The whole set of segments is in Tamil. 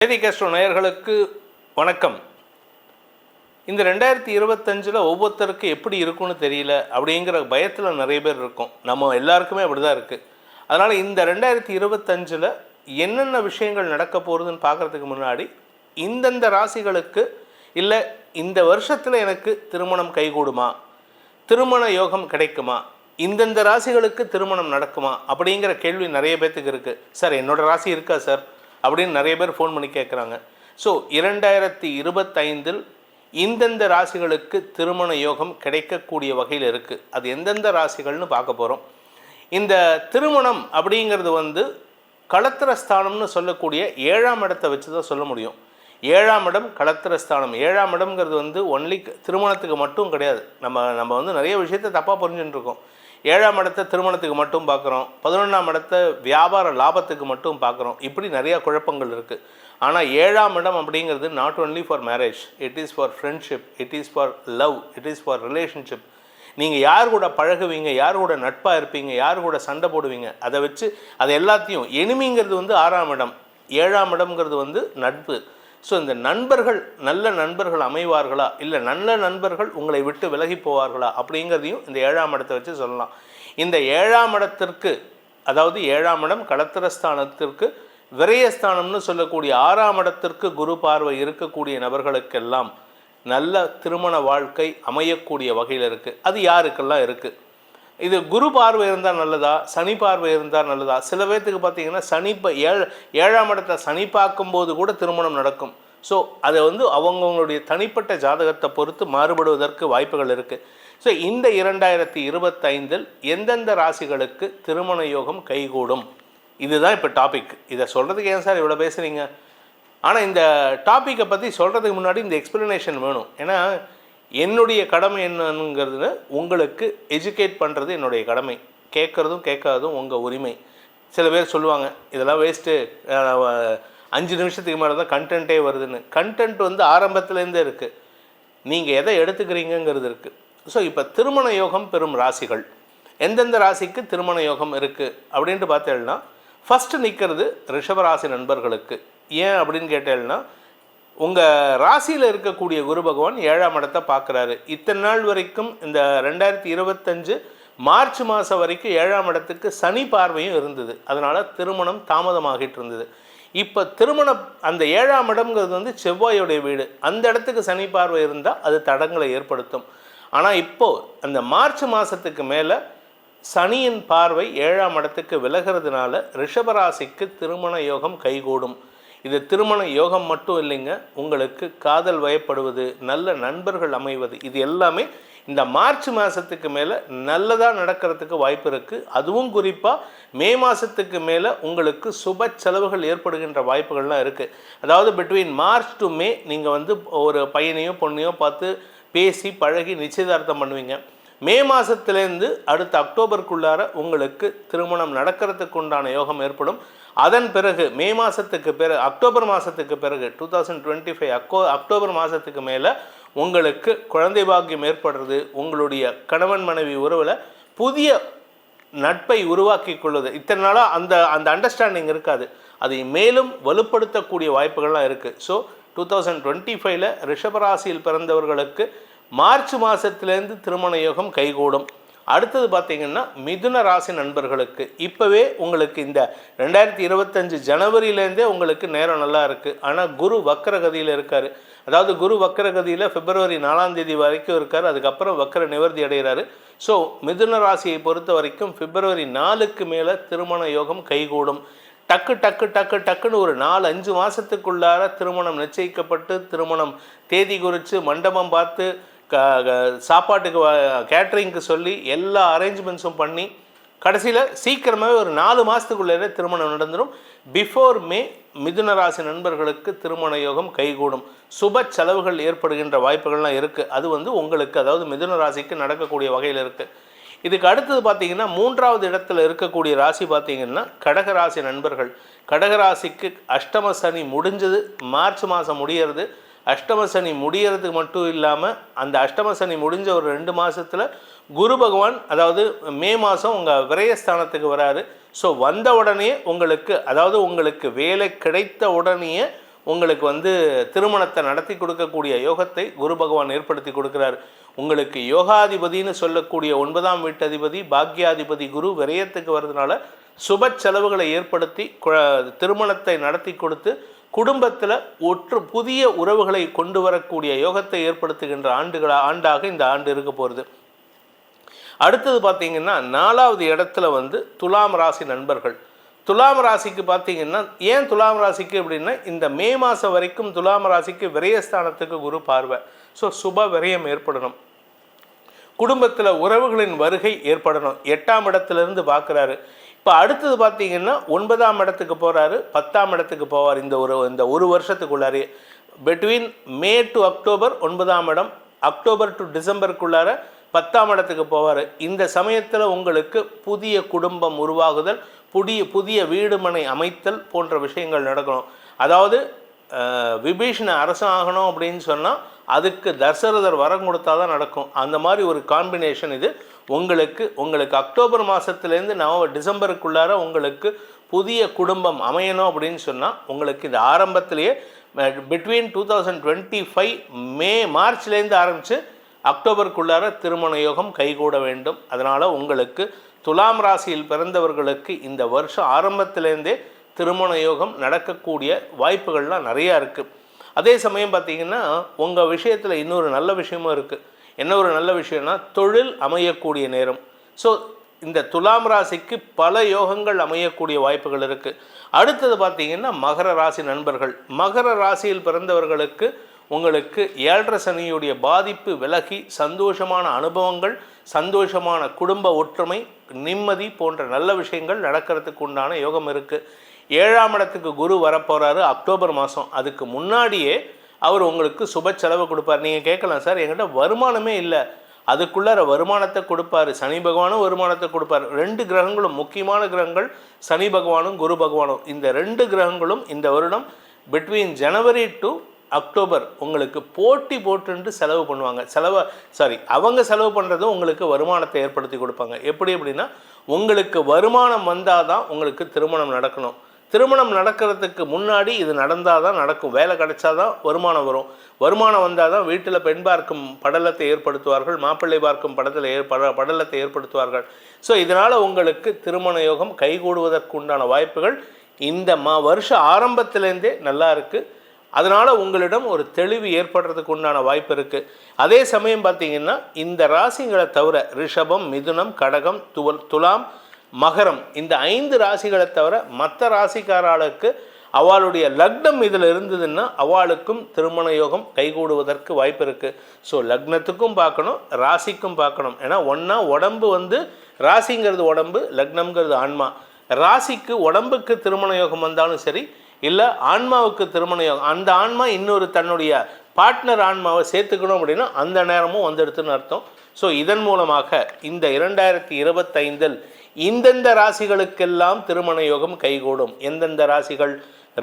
வேதி கஸ்ட்ரோ நேயர்களுக்கு வணக்கம். இந்த ரெண்டாயிரத்தி இருபத்தஞ்சில் ஒவ்வொருத்தருக்கு எப்படி இருக்கும்னு தெரியல அப்படிங்கிற பயத்தில் நிறைய பேர் இருக்கும். நம்ம எல்லாருக்குமே அப்படி தான் இருக்குது அதனால் இந்த ரெண்டாயிரத்தி இருபத்தஞ்சில் என்னென்ன விஷயங்கள் நடக்க போகிறதுன்னு பார்க்குறதுக்கு முன்னாடி இந்தந்த ராசிகளுக்கு இல்லை இந்த வருஷத்தில் எனக்கு திருமணம் கைகூடுமா? திருமண யோகம் கிடைக்குமா? இந்தந்த ராசிகளுக்கு திருமணம் நடக்குமா? அப்படிங்கிற கேள்வி நிறைய பேர்த்துக்கு இருக்குது சார் என்னோட ராசி இருக்கா சார்? அப்படின்னு நிறைய பேர் ஃபோன் பண்ணி கேட்குறாங்க ஸோ இரண்டாயிரத்தி இருபத்தைந்தில் இந்தெந்த ராசிகளுக்கு திருமண யோகம் கிடைக்கக்கூடிய வகையில் இருக்குது அது எந்தெந்த ராசிகள்னு பார்க்க போகிறோம் இந்த திருமணம் அப்படிங்கிறது வந்து களத்திரஸ்தானம்னு சொல்லக்கூடிய ஏழாம் இடத்தை வச்சு தான் சொல்ல முடியும். ஏழாம் இடம் களத்திரஸ்தானம் ஏழாம் இடம்ங்கிறது வந்து ஒன்லி திருமணத்துக்கு மட்டும் கிடையாது. நம்ம நம்ம வந்து நிறைய விஷயத்தை தப்பாக புரிஞ்சுட்டுருக்கோம் ஏழாம் இடத்தை திருமணத்துக்கு மட்டும் பார்க்குறோம் பதினொன்றாம் இடத்தை வியாபார லாபத்துக்கு மட்டும் பார்க்குறோம். இப்படி நிறையா குழப்பங்கள் இருக்குது ஆனால் ஏழாம் இடம் அப்படிங்கிறது not only for marriage it is for friendship it is for love it is for relationship நீங்கள் யார் கூட பழகுவீங்க யார் கூட நட்பாக இருப்பீங்க யார் கூட சண்டை போடுவீங்க அதை வச்சு அது எல்லாத்தையும் எனிமிங்கிறது வந்து ஆறாம் இடம் ஏழாம் இடம்ங்கிறது வந்து நட்பு. ஸோ இந்த நண்பர்கள் நல்ல நண்பர்கள் அமைவார்களா? இல்லை நல்ல நண்பர்கள் உங்களை விட்டு விலகி போவார்களா? அப்படிங்கிறதையும் இந்த ஏழாம் இடத்தை வச்சு சொல்லலாம். இந்த ஏழாம் இடத்திற்கு அதாவது ஏழாம் இடம் கடத்திரஸ்தானத்திற்கு விரயஸ்தானம்னு சொல்லக்கூடிய ஆறாம் இடத்திற்கு குரு பார்வை இருக்கக்கூடிய நபர்களுக்கெல்லாம் நல்ல திருமண வாழ்க்கை அமையக்கூடிய வகையில் இருக்குது அது யாருக்கெல்லாம் இருக்குது இது குரு பார்வை இருந்தால் நல்லதா? சனி பார்வை இருந்தால் நல்லதா? சில பேர்த்துக்கு பார்த்தீங்கன்னா சனி ப ஏழ ஏழாம் இடத்தை சனி பார்க்கும்போது கூட திருமணம் நடக்கும். ஸோ அதை வந்து அவங்கவுங்களுடைய தனிப்பட்ட ஜாதகத்தை பொறுத்து மாறுபடுவதற்கு வாய்ப்புகள் இருக்குது ஸோ இந்த இரண்டாயிரத்தி இருபத்தைந்தில் எந்தெந்த ராசிகளுக்கு திருமண யோகம் கைகூடும்? இதுதான் இப்போ டாபிக் இதை சொல்கிறதுக்கு ஏன் சார் இவ்வளோ பேசுகிறீங்க ஆனால் இந்த டாப்பிக்கை பற்றி சொல்கிறதுக்கு முன்னாடி இந்த எக்ஸ்ப்ளனேஷன் வேணும். ஏன்னா என்னுடைய கடமை என்னங்கிறது உங்களுக்கு எஜுகேட் பண்ணுறது என்னுடைய கடமை. கேட்குறதும் கேட்காததும் உங்கள் உரிமை. சில பேர் சொல்லுவாங்க இதெல்லாம் வேஸ்ட்டு அஞ்சு நிமிஷத்துக்கு மேலே தான் கண்டென்ட்டே வருதுன்னு. கண்டென்ட் வந்து ஆரம்பத்துலேருந்தே இருக்குது நீங்கள் எதை எடுத்துக்கிறீங்கங்கிறது இருக்குது ஸோ இப்போ திருமண யோகம் பெறும் ராசிகள். எந்தெந்த ராசிக்கு திருமண யோகம் இருக்குது அப்படின்ட்டு பார்த்தேன்னா ஃபஸ்ட்டு நிற்கிறது ரிஷபராசி நண்பர்களுக்கு. ஏன் அப்படின்னு கேட்டேன்னா உங்கள் ராசியில் இருக்கக்கூடிய குரு பகவான் ஏழாம் இடத்தை பார்க்குறாரு. இத்தனை நாள் வரைக்கும் இந்த ரெண்டாயிரத்தி இருபத்தஞ்சு மார்ச் மாதம் வரைக்கும் ஏழாம் இடத்துக்கு சனி பார்வையும் இருந்தது. அதனால் திருமணம் தாமதமாகிட்டு இருந்தது. இப்போ திருமணம் அந்த ஏழாம் இடம்ங்கிறது வந்து செவ்வாயோடைய வீடு. அந்த இடத்துக்கு சனி பார்வை இருந்தால் அது தடங்களை ஏற்படுத்தும். ஆனால் இப்போது அந்த மார்ச் மாதத்துக்கு மேலே சனியின் பார்வை ஏழாம் இடத்துக்கு விலகிறதுனால ரிஷபராசிக்கு திருமண யோகம் கைகூடும். இது திருமண யோகம் மட்டும் இல்லைங்க. உங்களுக்கு காதல் வயப்படுவது நல்ல நண்பர்கள் அமைவது இது எல்லாமே இந்த மார்ச் மாதத்துக்கு மேலே நல்லதாக நடக்கிறதுக்கு வாய்ப்பு இருக்குது அதுவும் குறிப்பாக மே மாதத்துக்கு மேலே உங்களுக்கு சுப செலவுகள் ஏற்படுகின்ற வாய்ப்புகள்லாம் இருக்குது அதாவது பிட்வீன் மார்ச் டு மே நீங்கள் வந்து ஒரு பையனையோ பொண்ணையோ பார்த்து பேசி பழகி நிச்சயதார்த்தம் பண்ணுவீங்க. மே மாதத்துலேருந்து அடுத்த அக்டோபருக்குள்ளார உங்களுக்கு திருமணம் நடக்கிறதுக்கு உண்டான யோகம் ஏற்படும். அதன் பிறகு மே மாதத்துக்கு பிறகு அக்டோபர் மாதத்துக்கு பிறகு டூ தௌசண்ட் டுவெண்ட்டி ஃபைவ் அக்கோ அக்டோபர் மாதத்துக்கு மேலே உங்களுக்கு குழந்தை பாக்கியம் ஏற்படுறது உங்களுடைய கணவன் மனைவி உறவில் புதிய நட்பை உருவாக்கி கொள்வது. இத்தனை நாளாக அந்த அந்த அண்டர்ஸ்டாண்டிங் இருக்காது. அதை மேலும் வலுப்படுத்தக்கூடிய வாய்ப்புகள்லாம் இருக்குது ஸோ டூ தௌசண்ட் டுவெண்ட்டி ஃபைவ்ல ரிஷபராசியில் பிறந்தவர்களுக்கு மார்ச் மாதத்துலேருந்து திருமண யோகம் கைகூடும். அடுத்தது பார்த்தீங்கன்னா மிதுன ராசி நண்பர்களுக்கு. இப்போவே உங்களுக்கு இந்த ரெண்டாயிரத்தி இருபத்தஞ்சு ஜனவரியிலேருந்தே உங்களுக்கு நேரம் நல்லா இருக்குது ஆனால் குரு வக்கரகதியில் இருக்கார். அதாவது குரு வக்கரகதியில் பிப்ரவரி நாலாம் தேதி வரைக்கும் இருக்கார். அதுக்கப்புறம் வக்கர நிவர்த்தி அடைகிறாரு. ஸோ மிதுன ராசியை பொறுத்த வரைக்கும் பிப்ரவரி நாலுக்கு மேலே திருமண யோகம் கைகூடும். டக்கு டக்கு டக்கு டக்குன்னு ஒரு நாலு அஞ்சு மாதத்துக்குள்ளார திருமணம் நிச்சயிக்கப்பட்டு திருமணம் தேதி குறித்து மண்டபம் பார்த்து சாப்பாட்டுக்கு கேட்ரிங்க்கு சொல்லி எல்லா அரேஞ்ச்மெண்ட்ஸும் பண்ணி கடைசியில் சீக்கிரமாகவே ஒரு நாலு மாதத்துக்குள்ளே திருமணம் நடந்துடும் பிஃபோர் மே மிதுன ராசி நண்பர்களுக்கு திருமண யோகம் கைகூடும். சுப செலவுகள் ஏற்படுகின்ற வாய்ப்புகள்லாம் இருக்குது அது வந்து உங்களுக்கு அதாவது மிதுன ராசிக்கு நடக்கக்கூடிய வகையில் இருக்குது இதுக்கு அடுத்தது பார்த்தீங்கன்னா மூன்றாவது இடத்துல இருக்கக்கூடிய ராசி பார்த்தீங்கன்னா கடகராசி நண்பர்கள். கடகராசிக்கு அஷ்டம சனி முடிஞ்சது மார்ச் மாதம் முடியறது. அஷ்டம சனி முடியறதுக்கு மட்டும் இல்லாமல் அந்த அஷ்டம சனி முடிஞ்ச ஒரு ரெண்டு மாதத்தில் குரு பகவான் அதாவது மே மாதம் உங்கள் விரயஸ்தானத்துக்கு வராரு. ஸோ வந்த உடனே உங்களுக்கு அதாவது உங்களுக்கு வேலை கிடைத்த உடனேயே உங்களுக்கு வந்து திருமணத்தை நடத்தி கொடுக்கக்கூடிய யோகத்தை குரு பகவான் ஏற்படுத்தி கொடுக்குறாரு. உங்களுக்கு யோகாதிபதின்னு சொல்லக்கூடிய ஒன்பதாம் வீட்டதிபதி பாக்யாதிபதி குரு விரயத்துக்கு வர்றதுனால சுப செலவுகளை ஏற்படுத்தி திருமணத்தை நடத்தி கொடுத்து குடும்பத்தில் ஒற்று புதிய உறவுகளை கொண்டு வரக்கூடிய யோகத்தை ஏற்படுத்துகின்ற ஆண்டுகளா ஆண்டாக இந்த ஆண்டு இருக்க போகிறது அடுத்தது பார்த்தீங்கன்னா நாலாவது இடத்துல வந்து துலாம் ராசி நண்பர்கள். துலாம் ராசிக்கு பார்த்தீங்கன்னா ஏன் துலாம் ராசிக்கு அப்படின்னா இந்த மே மாதம் வரைக்கும் துலாம் ராசிக்கு விரயஸ்தானத்துக்கு குரு பார்வை. ஸோ சுப விரயம் ஏற்படணும். குடும்பத்தில் உறவுகளின் வருகை ஏற்படணும். எட்டாம் இடத்துலேருந்து பார்க்குறாரு இப்போ அடுத்தது பார்த்தீங்கன்னா ஒன்பதாம் இடத்துக்கு போகிறாரு பத்தாம் இடத்துக்கு போவார் இந்த ஒரு இந்த ஒரு வருஷத்துக்குள்ளாரே. பிட்வீன் மே டு அக்டோபர் ஒன்பதாம் இடம் அக்டோபர் டு டிசம்பருக்குள்ளார பத்தாம் இடத்துக்கு போவார். இந்த சமயத்தில் உங்களுக்கு புதிய குடும்பம் உருவாகுதல் புதிய புதிய வீடுமனை அமைத்தல் போன்ற விஷயங்கள் நடக்கணும். அதாவது விபீஷண அரசன் ஆகணும் அப்படின்னு சொன்னால் அதுக்கு தசரதர் வரம் கொடுத்தா தான் நடக்கும். அந்த மாதிரி ஒரு காம்பினேஷன் இது. உங்களுக்கு உங்களுக்கு அக்டோபர் மாதத்துலேருந்து நவம்பர் டிசம்பருக்குள்ளார உங்களுக்கு புதிய குடும்பம் அமையணும் அப்படின்னு சொன்னால் உங்களுக்கு இது ஆரம்பத்திலேயே between two thousand twenty five May மார்ச்லேருந்து ஆரம்பித்து அக்டோபருக்குள்ளார திருமண யோகம் கைகூட வேண்டும். அதனால் உங்களுக்கு துலாம் ராசியில் பிறந்தவர்களுக்கு இந்த வருஷம் ஆரம்பத்திலேருந்தே திருமண யோகம் நடக்கக்கூடிய வாய்ப்புகள்லாம் நிறையா இருக்குது அதே சமயம் பார்த்தீங்கன்னா உங்கள் விஷயத்தில் இன்னொரு நல்ல விஷயமும் இருக்குது என்ன ஒரு நல்ல விஷயம்னா தொழில் அமையக்கூடிய நேரம். ஸோ இந்த துலாம் ராசிக்கு பல யோகங்கள் அமையக்கூடிய வாய்ப்புகள் இருக்குது அடுத்தது பார்த்தீங்கன்னா மகர ராசி நண்பர்கள். மகர ராசியில் பிறந்தவர்களுக்கு உங்களுக்கு ஏழரை சனியுடைய பாதிப்பு விலகி சந்தோஷமான அனுபவங்கள் சந்தோஷமான குடும்ப ஒற்றுமை நிம்மதி போன்ற நல்ல விஷயங்கள் நடக்கிறதுக்கு உண்டான யோகம் இருக்குது ஏழாம் இடத்துக்கு குரு வரப்போகிறாரு அக்டோபர் மாதம் அதுக்கு முன்னாடியே அவர் உங்களுக்கு சுப செலவு கொடுப்பார். நீங்கள் கேட்கலாம் சார் என்கிட்ட வருமானமே இல்லை. அதுக்குள்ளார வருமானத்தை கொடுப்பாரு. சனி பகவானும் வருமானத்தை கொடுப்பார். ரெண்டு கிரகங்களும் முக்கியமான கிரகங்கள் சனி பகவானும் குரு பகவானும். இந்த ரெண்டு கிரகங்களும் இந்த வருடம் பிட்வீன் ஜனவரி டு அக்டோபர் உங்களுக்கு போட்டி போட்டுன்ட்டு செலவு பண்ணுவாங்க. செலவை சாரி அவங்க செலவு பண்ணுறதும் உங்களுக்கு வருமானத்தை ஏற்படுத்தி கொடுப்பாங்க. எப்படி அப்படின்னா உங்களுக்கு வருமானம் வந்தால் தான் உங்களுக்கு திருமணம் நடக்கணும். திருமணம் நடக்கிறதுக்கு முன்னாடி இது நடந்தால் தான் நடக்கும். வேலை கிடைச்சா தான் வருமானம் வரும். வருமானம் வந்தால் தான் வீட்டில் பெண் பார்க்கும் படலத்தை ஏற்படுத்துவார்கள் மாப்பிள்ளை பார்க்கும் படத்தில் ஏற்பட படலத்தை ஏற்படுத்துவார்கள். ஸோ இதனால் உங்களுக்கு திருமண யோகம் கைகூடுவதற்கு உண்டான வாய்ப்புகள் இந்த மா வருஷ ஆரம்பத்திலேருந்தே நல்லா இருக்குது அதனால் உங்களிடம் ஒரு தெளிவு ஏற்படுறதுக்கு உண்டான வாய்ப்பு இருக்குது அதே சமயம் பார்த்தீங்கன்னா இந்த ராசிங்களை தவிர ரிஷபம் மிதுனம் கடகம் துவல் துலாம் மகரம். இந்த ஐந்து ராசிகளை தவிர மற்ற ராசிக்காரர்களுக்கு அவளுடைய லக்னம் இதில் இருந்ததுன்னா அவளுக்கும் திருமண யோகம் கைகூடுவதற்கு வாய்ப்பு இருக்குது ஸோ லக்னத்துக்கும் பார்க்கணும் ராசிக்கும் பார்க்கணும். ஏன்னா ஒன்றா உடம்பு வந்து ராசிங்கிறது உடம்பு லக்னம்ங்கிறது ஆன்மா. ராசிக்கு உடம்புக்கு திருமண யோகம் வந்தாலும் சரி இல்லை ஆன்மாவுக்கு திருமண யோகம் அந்த ஆன்மா இன்னொரு தன்னுடைய பார்ட்னர் ஆன்மாவை சேர்த்துக்கணும் அப்படின்னா அந்த நேரமும் வந்துடுதுன்னு அர்த்தம். ஸோ இதன் மூலமாக இந்த இரண்டாயிரத்தி இருபத்தைந்தில் இந்தெந்த ராசிகளுக்கெல்லாம் திருமண யோகம் கைகூடும். எந்தெந்த ராசிகள்?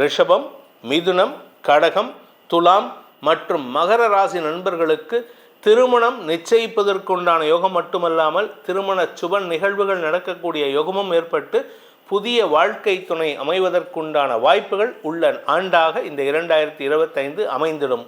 ரிஷபம் மிதுனம் கடகம் துலாம் மற்றும் மகர ராசி நண்பர்களுக்கு திருமணம் நிச்சயிப்பதற்குண்டான யோகம் மட்டுமல்லாமல் திருமண சுப நிகழ்வுகள் நடக்கக்கூடிய யோகமும் ஏற்பட்டு புதிய வாழ்க்கை துணை அமைவதற்குண்டான வாய்ப்புகள் உள்ள ஆண்டாக இந்த இரண்டாயிரத்தி இருபத்தைந்து அமைந்திடும்.